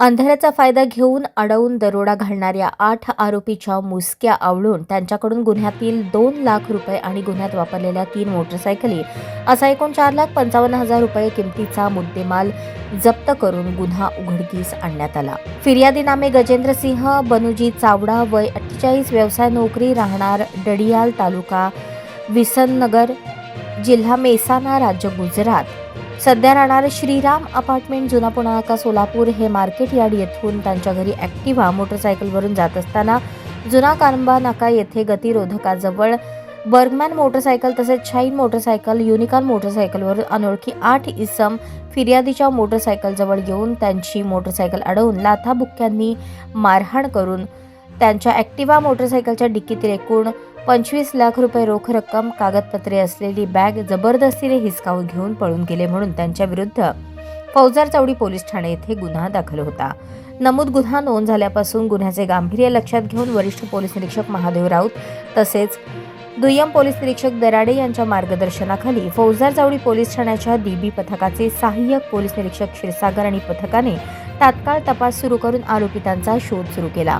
अंधाराचा फायदा घेऊन अडवून दरोडा घालणाऱ्या आठ आरोपीच्या मुसक्या आवळून त्यांच्याकडून गुन्ह्यातील दोन लाख रुपये आणि गुन्ह्यात वापरलेल्या तीन मोटरसायकली असा एकूण चार लाख पंचावन्न हजार रुपये किमतीचा मुद्देमाल जप्त करून गुन्हा उघडकीस आणण्यात आला. फिर्यादी नामे गजेंद्र सिंह बनुजी चावडा वय अठ्ठेचाळीस व्यवसाय नोकरी राहणार डडियाल तालुका विसननगर जिल्हा मेसाना राज्य गुजरात. सध्या राहणारे श्रीराम अपार्टमेंट जुना पुणा नाका सोलापूर हे मार्केट यार्ड येथून त्यांच्या घरी ॲक्टिव्हा मोटरसायकलवरून जात असताना जुना कारंबा नाका येथे गतिरोधकाजवळ बर्गमॅन मोटरसायकल तसेच शाईन मोटरसायकल युनिकॉर्न मोटरसायकलवरून अनोळखी आठ इसम फिर्यादीच्या मोटरसायकलजवळ येऊन त्यांची मोटरसायकल अडवून लाथाबुक्क्यांनी मारहाण करून त्यांच्या ॲक्टिवा मोटरसायकलच्या डिक्कीतील एकूण पंचवीस लाख रुपये रोख रक्कम कागदपत्रे असलेली बॅग जबरदस्तीने हिसकावून घेऊन पळून गेले म्हणून त्यांच्या विरुद्ध फौजार चौडी पोलीस ठाणे येथे गुन्हा दाखल होता. नमूद गुन्हा नोंद झाल्यापासून गुन्ह्याचे गांभीर्य लक्षात घेऊन वरिष्ठ पोलीस निरीक्षक महादेव राऊत तसेच दुय्यम पोलीस निरीक्षक दराडे यांच्या मार्गदर्शनाखाली फौजदार चौडी पोलीस ठाण्याच्या डीबी पथकाचे सहाय्यक पोलीस निरीक्षक क्षीरसागर आणि पथकाने तात्काळ तपास सुरू करून आरोपितांचा शोध सुरू केला.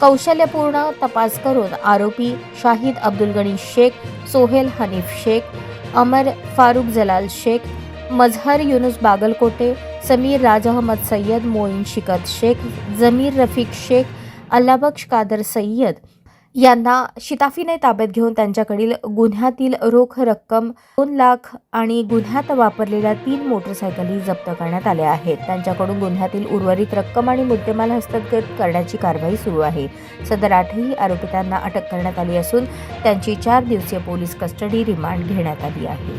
कौशल्यपूर्ण तपास करून आरोपी शाहिद अब्दुल गणी शेख सोहेल हनीफ शेख अमर फारुक जलाल शेख मजहर युनुस बागलकोटे समीर राज अहमद सय्यद मोईन शिकत शेख जमीर रफीक शेख अल्लाबक्ष कादर सय्यद यांना शिताफीने ताब्यात घेऊन त्यांच्याकडील गुन्ह्यातील रोख रक्कम दोन लाख आणि गुन्ह्यात वापरलेल्या तीन मोटरसायकली जप्त करण्यात आल्या आहेत. त्यांच्याकडून गुन्ह्यातील उर्वरित रक्कम आणि मुद्देमाल हस्तगत करण्याची कारवाई सुरू आहे. सदर आठही आरोपितांना अटक करण्यात आली असून त्यांची चार दिवसीय पोलीस कस्टडी रिमांड घेण्यात आली आहे.